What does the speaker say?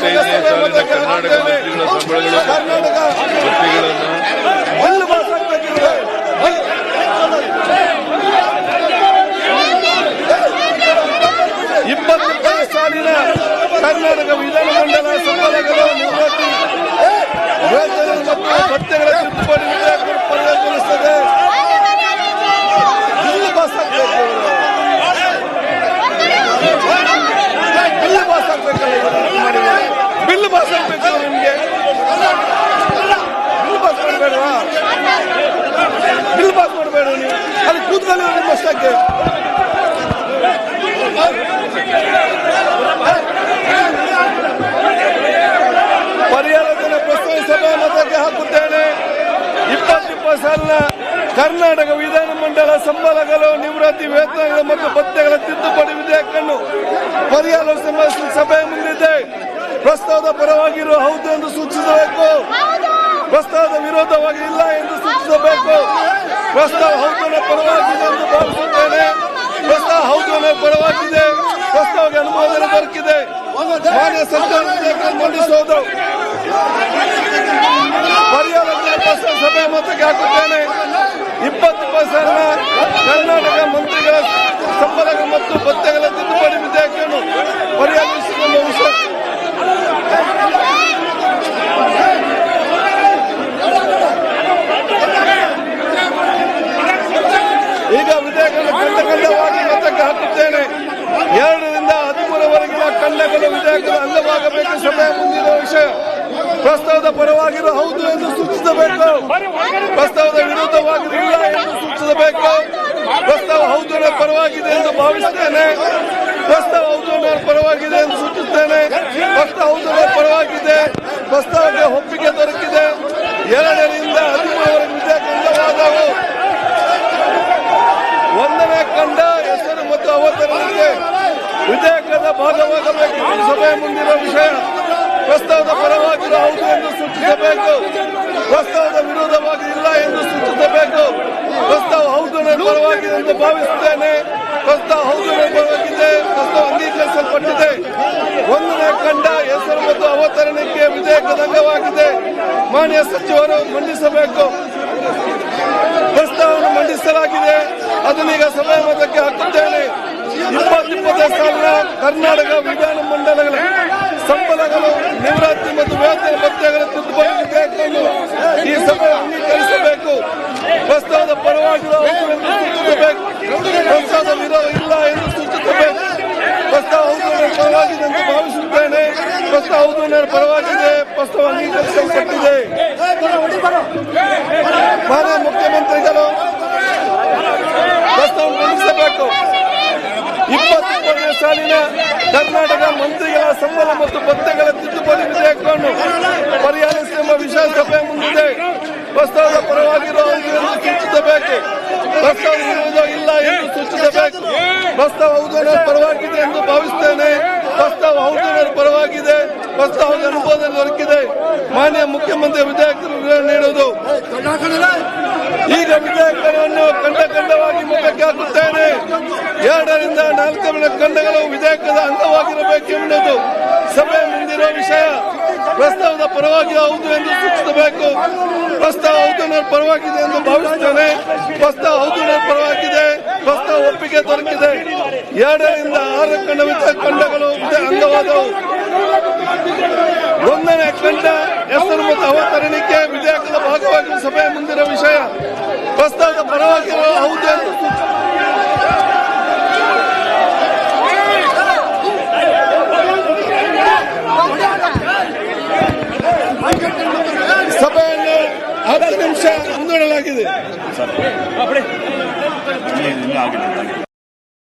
ಇಪ್ಪತ್ತೈದನೇ ಸಾಲಿನ ಕರ್ನಾಟಕ ಮಂತ್ರಿಗಳ ಸಂಬಳಗಳ ನಿಮ್ಮಷ್ಟಕ್ಕೆ ಪರಿಹಾರಧನ ಪ್ರಸ್ತಾವ ಮತಕ್ಕೆ ಹಾಕುತ್ತೇನೆ ಇಪ್ಪತ್ತಿಪ್ಪತ್ತು ಸಾಲಿನ ಕರ್ನಾಟಕ ವಿಧಾನಮಂಡಲ ಸಂಬಳಗಳು ನಿವೃತ್ತಿ ವೇತನಗಳು ಮತ್ತು ಭತ್ಯೆಗಳ ತಿದ್ದುಪಡಿ ವಿಧೇಯಕವನ್ನು ಪರಿಹಾರ ಸಭೆ- ಮುಂದಿದೆ ಪ್ರಸ್ತಾವದ ಪರವಾಗಿರುವ ಹೌದು ಎಂದು ಸೂಚಿಸಬೇಕು ಪ್ರಸ್ತಾವದ ವಿರೋಧವಾಗಿ ಇಲ್ಲ ಎಂದು ಸೂಚಿಸಬೇಕು ಪ್ರಸ್ತಾವ ಹೌದನ ಪರವಾಗಿದೆ ಎಂದು ಭಾವಿಸುತ್ತೇನೆ. ಪ್ರಸ್ತಾವ ಹೌದನ ಪರವಾಗಿದೆ. ಪ್ರಸ್ತಾವಕ್ಕೆ ಅನುಮೋದನೆ ದೊರಕಿದೆ. ಮಾನ್ಯ ಸರ್ಕಾರ ಮಂಡಿಸುವುದು ಪರಿಹಾರ ಸಭೆ ಮತಕ್ಕೆ ಹಾಕುತ್ತೇನೆ. ಇಪ್ಪತ್ತು ಪರ್ಸೆಂಟ್ ಕರ್ನಾಟಕ ಮಂತ್ರಿಗಳ ಸಂಬಳ ಮತ್ತು ಭತ್ಯೆಗಳ ತಿದ್ದುಪಡಿ ವಿಧೇಯಕವನ್ನು ಪರಿಹರಿಸಿಕೊಂಡ ವಿಷಯ ಈಗ ವಿಧೇಯಕವನ್ನು ಖಂಡ ಖಂಡವಾಗಿ ಮತಕ್ಕೆ ಹಾಕುತ್ತೇನೆ. ಎರಡರಿಂದ ಹದಿಮೂರವರೆಗಿನ ಖಂಡಗಳು ವಿಧೇಯಕಗಳು ಅಂಗವಾಗಬೇಕು. ಸಮಯ ಮುಂದಿರುವ ವಿಷಯ ಪ್ರಸ್ತಾವದ ಪರವಾಗಿರುವ ಹೌದು ಎಂದು ಸೂಚಿಸಬೇಕು. ಪ್ರಸ್ತಾವದ ವಿರುದ್ಧವಾಗಿರಲಿಲ್ಲ ಎಂದು ಸೂಚಿಸಬೇಕು. ಪ್ರಸ್ತಾವ ಹೌದು ಪರವಾಗಿದೆ ಎಂದು ಭಾವಿಸುತ್ತೇನೆ. ಪ್ರಸ್ತಾವ ಹೌದು ಪರವಾಗಿದೆ ಎಂದು ಸೂಚಿಸುತ್ತೇನೆ ಪ್ರಸ್ತಾವ ಹೌದು ಅನ್ನೋ ಪರವಾಗಿದೆ ಪ್ರಸ್ತಾವಕ್ಕೆ ಒಪ್ಪಿಗೆ ದೊರಕಿದೆ ಎರಡರಿಂದ ಹದಿಮೂರವರೆಗೆ ವಿಧೇಯಕ ಅಂಗವಾದವು ಒಂದನೇ ಕಂಡ ಹೆಸರು ಮತ್ತು ಅವತರಣಕ್ಕೆ ವಿಧೇಯಕದ ಭಾಗವಾಗಬೇಕು ಸಭೆ ಸಭೆಯ ಮುಂದಿನ ವಿಷಯ ಪ್ರಸ್ತಾವದ ಪರವಾಗಿರೋ ಹೌದು ಎಂದು ಸೂಚಿಸಬೇಕು. ಪ್ರಸ್ತಾವದ ವಿರೋಧವಾಗಿ ಇಲ್ಲ ಎಂದು ಸೂಚಿಸಬೇಕು. ಪ್ರಸ್ತಾವ ಹೌದು ಪರವಾಗಿದೆ ಎಂದು ಭಾವಿಸುತ್ತೇನೆ. ಪ್ರಸ್ತಾವ ಹೌದು ಪರವಾಗಿದೆ ಪ್ರಸ್ತಾವ ಅಂಗೀಕರಿಸಲ್ಪಟ್ಟಿದೆ. ಒಂದನೇ ಕಂಡ ಹೆಸರು ಮತ್ತು ಅವತರಣಕ್ಕೆ ವಿಧೇಯಕದ ಅಂಗವಾಗಿದೆ. ಮಾನ್ಯ ಸಚಿವರು ಮಂಡಿಸಬೇಕು ಪ್ರಸ್ತಾವವನ್ನು ಮಂಡಿಸಲಾಗಿದೆ ಅದನ್ನೀಗ ಸಭೆಯ ಮತಕ್ಕೆ ಹಾಕುತ್ತೇನೆ ಇಪ್ಪತ್ತಿಪ್ಪತ್ತೈದು ಸಾಲಿನ ಕರ್ನಾಟಕ ವಿಧಾನ ಮಂಡಲಗಳ ಸಂಬಳಗಳು ನಿವೃತ್ತಿ ಮತ್ತು ವೇತನ ಭತ್ಯೆಗಳ ತಿದ್ದುಪಡಿ ವಿಧೇಯಕವನ್ನು ಈ ಸಭೆ ಅಂಗೀಕರಿಸಬೇಕು. ಪ್ರಸ್ತಾವದ ಪರವಾಗಿ ಪ್ರಸ್ತಾವದ ಇಲ್ಲ ಎಂದು ಸೂಚಿಸಬೇಕು. ಪ್ರಸ್ತಾವ ಪರವಾಗಿದೆ ಎಂದು ಭಾವಿಸುತ್ತೇನೆ. ಪ್ರಸ್ತಾವ ಹೌದು ನನ್ನ ಪರವಾಗಿದೆ. ಪ್ರಸ್ತಾವ ಅಂಗೀಕರಿಸಲ್ಪಟ್ಟಿದೆ. ಮಾನ್ಯ ಮುಖ್ಯಮಂತ್ರಿಗಳು, ಪ್ರಸ್ತಾವ ಮಂಡಿಸಬೇಕು. ಇಪ್ಪತ್ತೊಂದನೇ ಸಾಲಿನ ಕರ್ನಾಟಕ ಮಂತ್ರಿಗಳ ಸಂಬಳ ಮತ್ತು ಭತ್ತೆಗಳ ತಿದ್ದುಪಡಿ ವಿಧೇಯಕವನ್ನು ಪರಿಹಾರಿಸುವ ವಿಷಯ ಸಭೆ ಮುಂದಿದೆ. ಪ್ರಸ್ತಾವದ ಪರವಾಗಿರುವ ಸೂಚಿಸಬೇಕು. ಪ್ರಸ್ತಾವ ಇರುವುದೋ ಇಲ್ಲ ಎಂದು ಸೂಚಿಸಬೇಕು. ಪ್ರಸ್ತಾವ ಹೌದು ನನ್ನ ಪರವಾಗಿದೆ ಎಂದು ಭಾವಿಸುತ್ತೇನೆ. ಪ್ರಸ್ತಾವ ಹೌದು ಪರವಾಗಿದೆ. ಪ್ರಸ್ತಾವದ ಅನುಮೋದನೆ ದೊರಕಿದೆ. ಮಾನ್ಯ ಮುಖ್ಯಮಂತ್ರಿ ವಿಧೇಯಕರು ವಿವರಣೆ ನೀಡುವುದು. ಈಗ ವಿಧೇಯಕವನ್ನು ಖಂಡ ಖಂಡವಾಗಿ ಮುಖಕ್ಕೆ ಹಾಕುತ್ತೇನೆ ಎರಡರಿಂದ ನಾಲ್ಕರ ಖಂಡಗಳು ವಿಧೇಯಕದ ಅಂಗವಾಗಿರಬೇಕೆಂಬುದು ಸಭೆ ಮುಂದಿರುವ ವಿಷಯ. ಪ್ರಸ್ತಾವದ ಪರವಾಗಿ ಹೌದು ಎಂದು ಸೂಚಿಸಬೇಕು. ಪ್ರಸ್ತಾವ ಹೌದು ಪರವಾಗಿದೆ ಎಂದು ಭಾವಿಸುತ್ತೇನೆ. ಪ್ರಸ್ತಾವ ಹೌದು ಪರವಾಗಿದೆ. ಪ್ರಸ್ತಾವ ಒಪ್ಪಿಗೆ ದೊರಕಿದೆ. ಎರಡರಿಂದ ಆರು ಕಂಡ ವಿಧ ಖಂಡಗಳು ಅಂಗವಾದವು. ಒಂದನೇ ಖಂಡ ಹೆಸರು ಮತ್ತು ಅವತರಣಿಕೆ ವಿಧೇಯಕದ ಭಾಗವಾಗಿ ಸಭೆ ಮುಂದಿನ ವಿಷಯ. ಪ್ರಸ್ತಾವದ ಪರವಾಗಿರುವ ಹೌದು ಎಂದು ಸೂಚಿ- ಸಭೆಯನ್ನು ಹತ್ತು ನಿಮಿಷ ಮುಂದೂಡಲಾಗಿದೆ.